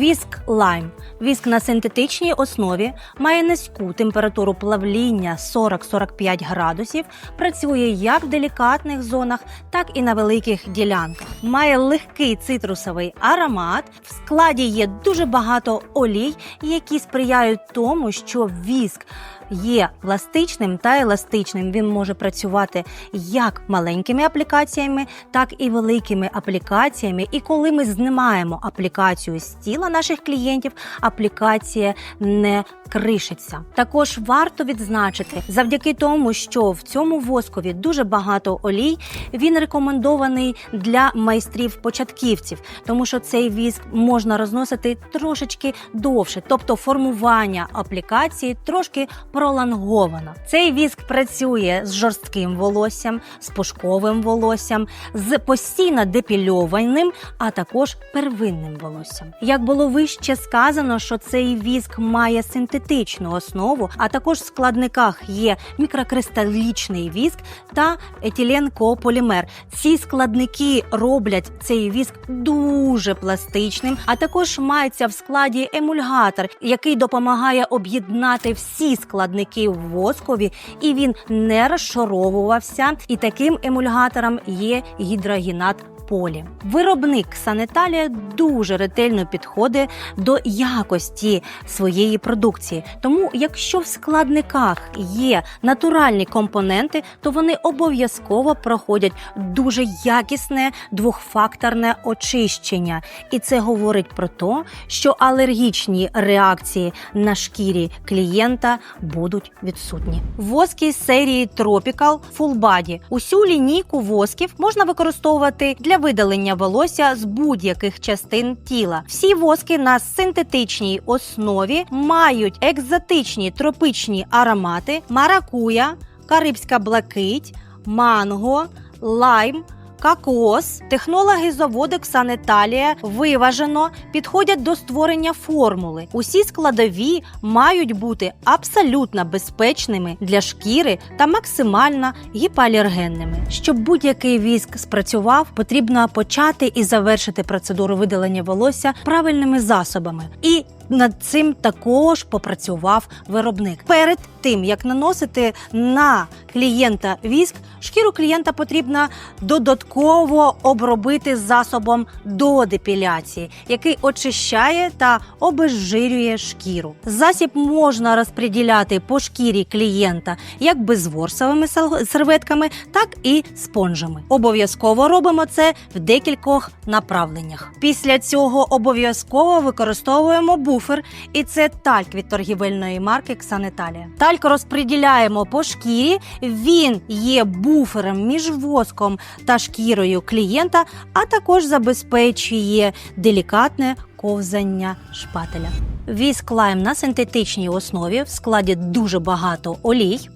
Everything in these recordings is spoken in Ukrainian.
Віск лайм. Віск на синтетичній основі має низьку температуру плавління 40-45 градусів, працює як в делікатних зонах, так і на великих ділянках. Має легкий цитрусовий аромат. В складі є дуже багато олій, які сприяють тому, що віск є пластичним та еластичним. Він може працювати як маленькими аплікаціями, так і великими аплікаціями. І коли ми знімаємо аплікацію з тіла наших клієнтів, аплікація не кришиться. Також варто відзначити, завдяки тому, що в цьому воскові дуже багато олій, він рекомендований для майстрів-початківців, тому що цей віск можна розносити трошечки довше, тобто формування аплікації трошки пролонговано. Цей віск працює з жорстким волоссям, з пушковим волоссям, з постійно депільованим, а також первинним волоссям. Як було вище сказано, що цей віск має синтетичну основу, а також в складниках є мікрокристалічний віск та етиленкополімер. Ці складники роблять цей віск дуже пластичним, а також мається в складі емульгатор, який допомагає об'єднати всі складники в воскові, і він не розшаровувався. І таким емульгатором є гідрогенат полі. Виробник санеталія дуже ретельно підходить до якості своєї продукції. Тому, якщо в складниках є натуральні компоненти, то вони обов'язково проходять дуже якісне двохфакторне очищення. І це говорить про те, що алергічні реакції на шкірі клієнта будуть відсутні. Воски з серії Tropical Full Body. Усю лінійку восків можна використовувати для видалення волосся з будь-яких частин тіла. Всі воски на синтетичній основі мають екзотичні тропічні аромати: маракуя, карибська блакить, манго, лайм. Кокос, технологи заводу Ксанеталія виважено підходять до створення формули. Усі складові мають бути абсолютно безпечними для шкіри та максимально гіпоалергенними. Щоб будь-який віск спрацював, потрібно почати і завершити процедуру видалення волосся правильними засобами. І над цим також попрацював виробник. Перед тим як наносити на клієнта віск, шкіру клієнта потрібно додатково обробити засобом до депіляції, який очищає та обезжирює шкіру. Засіб можна розподіляти по шкірі клієнта як безворсовими серветками, так і спонжами. Обов'язково робимо це в декількох направленнях. Після цього обов'язково використовуємо буфер, і це тальк від торгівельної марки Ксанеталія. Тальк розподіляємо по шкірі. Він є буфером між воском та шкірою клієнта, а також забезпечує делікатне ковзання шпателя. Віск лайм на синтетичній основі в складі дуже багато олій.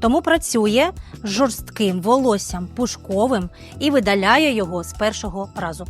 Тому працює жорстким волоссям пушковим і видаляє його з першого разу.